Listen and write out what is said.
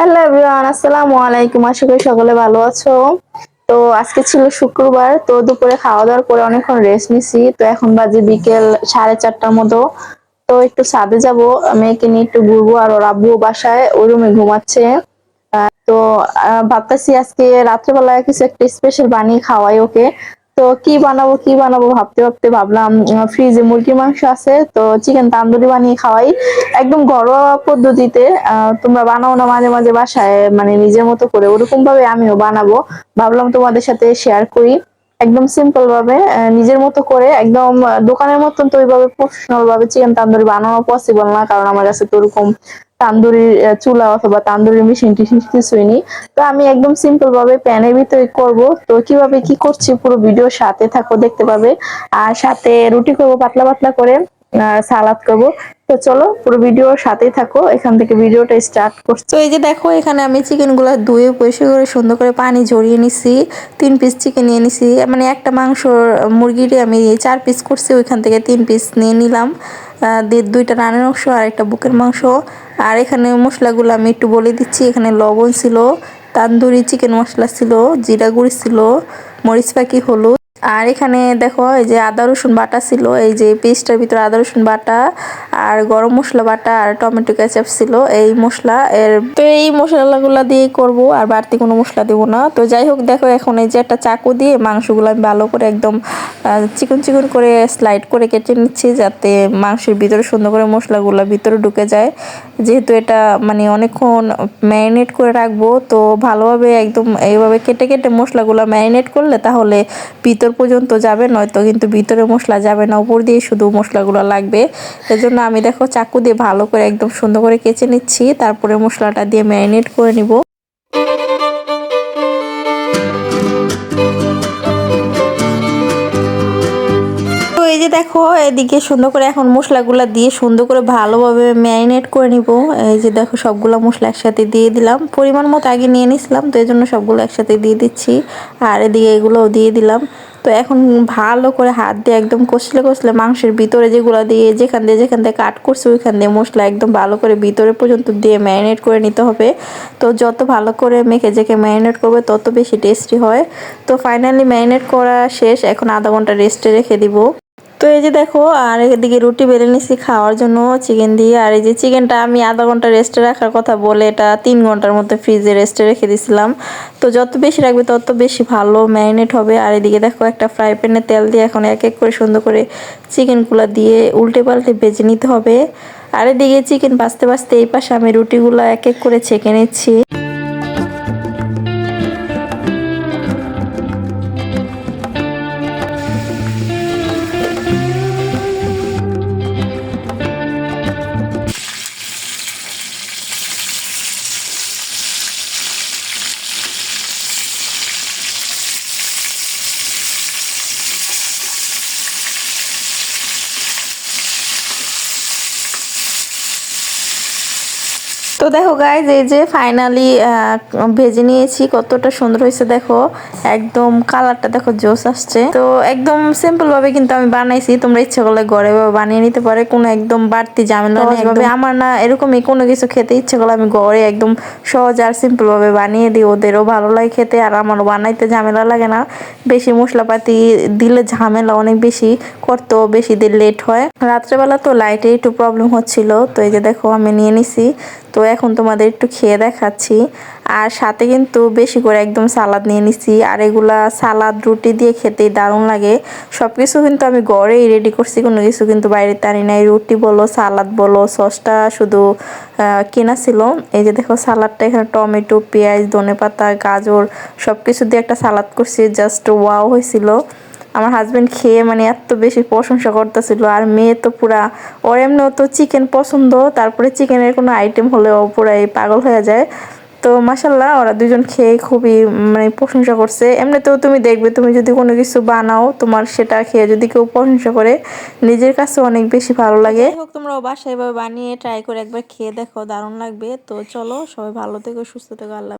Hello everyone আসসালামু আলাইকুম। আশা করি সকলে ভালো আছো। তো আজকে ছিল শুক্রবার, তো দুপুরে খাওয়া দাওয়ার অনেকক্ষণ রেস্ট নিছি। তো এখন বাজে বিকেল সাড়ে চারটার মতো। তো একটু ছাদে যাব, মেয়েকে নিয়ে একটু ঘুরবো আর ওর আব্বু বাসায়, ওই রুমে ঘুমাচ্ছে। তো ভাবতেছি আজকে রাত্রেবেলায় কিছু একটা স্পেশাল বানিয়ে খাওয়াই ওকে। তো কি বানাবো কি বানাবো ভাবতে ভাবতে ভাবলাম ফ্রিজে মুরগির মাংস আছে, তো চিকেন তান্দুরি বানিয়ে খাওয়াই। একদম ঘরোয়া পদ্ধতিতে তোমরা বানাও না মাঝে মাঝে বাসায় মানে নিজের মতো করে। ওরকম ভাবে আমিও বানাবো। ভাবলাম তোমাদের সাথে শেয়ার করি। একদম সিম্পল ভাবে নিজের মতো করে, একদম দোকানের মতন তো ওইভাবে প্রফেশনাল ভাবে চিকেন তান্দুরি বানানো পসিবল না, কারণ আমার কাছে তো ওরকম তান্দুরির আহ, চুলা অথবা তান্দুরি মেশিন টিশিন কিছুই নেই তো আমি একদম সিম্পল ভাবে প্যানের ভিতরে করব। তো কীভাবে কি করছি পুরো ভিডিও সাথে থাকো দেখতে পাবে। আর সাথে রুটি করব পাতলা পাতলা করে। সালাদ করব। তো চলো, পুরো ভিডিওর সাথেই থাকো, এখান থেকে ভিডিওটা স্টার্ট করছি। তো এই যে দেখো, এখানে আমি চিকেনগুলো ধুয়ে পরিষ্কার করে, সুন্দর করে পানি ঝরিয়ে নিছি, তিন পিস চিকেন নিয়ে নিছি। মানে একটা মাংসর মুরগির আমি চার পিস করছি, ওইখান থেকে তিন পিস নিয়ে নিলাম। দুইটা রানের অংশ আর একটা বুকের মাংস। আর এখানে মশলাগুলো আমি একটু বলে দিচ্ছি, এখানে লবণ ছিল, তান্দুরি চিকেন মশলা ছিল, জিরা গুঁড়ি ছিল, মরিচ পাখি, হলুদ। আর এখানে দেখো, এই যে আদা, রসুন বাটা ছিল, এই যে পেস্টের ভিতরে আদা, রসুন বাটা আর গরম মশলা বাটা আর টমেটো কেচাপ ছিল, এই মশলা এর তো এই মশলাগুলো দিয়ে করব আর বাড়তি কোনো মশলা দেবো না। তো যাই হোক, দেখো এখন এই যে একটা চাকু দিয়ে মাংসগুলো আমি ভালো করে একদম চিকন চিকন করে স্লাইড করে কেটে নিচ্ছি যাতে মাংসের ভিতরে সুন্দর করে মশলাগুলো ভিতরে ঢুকে যায়। যেহেতু এটা মানে অনেকক্ষণ ম্যারিনেট করে রাখব, তো ভালোভাবে একদম এইভাবে কেটে কেটে মশলাগুলো ম্যারিনেট করলে তাহলে ভিতর পর্যন্ত যাবে, নয়তো কিন্তু ভিতরে মশলা যাবে না, উপর দিয়ে শুধু মশলাগুলো লাগবে। এজন্য আমি দেখো চাকু দিয়ে ভালো করে একদম সুন্দর করে কেচে নিচ্ছি, তারপরে মশলাটা দিয়ে ম্যারিনেট করে নিব। এই যে দেখো, এদিকে সুন্দর করে এখন মশলাগুলো দিয়ে সুন্দর করে ভালোভাবে ম্যারিনেট করে নিব। এই যে দেখো, সবগুলো মশলা একসাথে দিয়ে দিলাম। পরিমাণ মতো আগে নিয়ে নিছিলাম, তো এই জন্য সবগুলো একসাথে দিয়ে দিচ্ছি। আর এদিকে এগুলোও দিয়ে দিলাম। তো এখন ভালো করে হাত দিয়ে একদম কষলে কষলে মাংসের ভিতরে যেগুলো দিয়ে যেখান দিয়ে যেখান দিয়ে কাট করছে, ওইখান দিয়ে মশলা একদম ভালো করে ভিতরে পর্যন্ত দিয়ে ম্যারিনেট করে নিতে হবে। তো যত ভালো করে মেখে জেখে ম্যারিনেট করবে, তত বেশি টেস্টি হয়। তো ফাইনালি ম্যারিনেট করা শেষ, এখন আধা ঘণ্টা রেস্টে রেখে দিব। তো এই যে দেখো, আর এদিকে রুটি বেলে নিছি খাওয়ার জন্য চিকেন দিয়ে। আর এই যে চিকেনটা আমি আধা ঘণ্টা রেস্টে রাখার কথা বলে এটা তিন ঘণ্টার মধ্যে ফ্রিজে রেস্টে রেখে দিছিলাম। তো যত বেশি রাখবে তত বেশি ভালো ম্যারিনেট হবে। আর এদিকে দেখো একটা ফ্রাই প্যানে তেল দিয়ে এখন এক এক করে সুন্দর করে চিকেনগুলো দিয়ে উল্টে পাল্টে ভেজে নিতে হবে। আর এদিকে চিকেন বাঁচতে বাঁচতে এই পাশে আমি রুটিগুলো এক এক করে ছেঁকে নিচ্ছি। তো দেখো গাইজ এই যে ফাইনালি ভেজে নিয়েছি কতটা সুন্দর হয়েছে দেখো। একদম কালারটা দেখো জোস আসছে। তো একদম সিম্পল ভাবে কিন্তু আমি বানাইছি তোমরা ইচ্ছা করলে ঘরে বানিয়ে নিতে পারে কোনো একদম বাড়তি ঝামেলা আমার না এরকমই কোনো কিছু খেতে ইচ্ছে করলে আমি ঘরে একদম সহজ আর সিম্পল ভাবে বানিয়ে দিই ওদেরও ভালো লাগে খেতে আর আমারও বানাইতে ঝামেলা লাগে না। বেশি মশলাপাতি দিলে ঝামেলা অনেক বেশি করতেও বেশি দিন লেট হয়। রাত্রেবেলা তো লাইটে একটু প্রবলেম হচ্ছিল তো এই যে দেখো আমি নিয়ে নিছি। তো এখন তোমাদের একটু খেয়ে দেখাচ্ছি। আর সাথে কিন্তু বেশি করে একদম সালাদ নিয়ে নিছি। আর এগুলা সালাদ, রুটি দিয়ে খেতেই দারুণ লাগে। সব কিছু কিন্তু আমি ঘরেই রেডি করছি, কোনো কিছু কিন্তু বাইরে টানি নাই। রুটি বলো, সালাদ বলো, সসটা শুধু কেনা ছিল। এই যে দেখো সালাদটা, এখানে টমেটো, পেঁয়াজ ধনে পাতা গাজর সব কিছু দিয়ে একটা সালাদ করছি। জাস্ট ওয়াও হয়েছিল। আমার হাজব্যান্ড খেয়ে মানে এত বেশি প্রশংসা করতেছিল। আর মেয়ে তো পুরা, ওর এমনিও তো চিকেন পছন্দ, তারপরে চিকেনের কোনো আইটেম হলে ও পুরাই পাগল হয়ে যায়। তো মাসাল্লাহ ওরা দুজন খেয়ে খুবই মানে প্রশংসা করছে। এমনিতেও তুমি দেখবে, তুমি যদি কোনো কিছু বানাও, তোমার সেটা খেয়ে যদি কেউ প্রশংসা করে, নিজের কাছে অনেক বেশি ভালো লাগে। হোক তোমরা বাসায় এভাবে বানিয়ে ট্রাই করে একবার খেয়ে দেখো, দারুণ লাগবে। তো চলো, সবাই ভালো থেকো, সুস্থ থেকো, আল্লাহ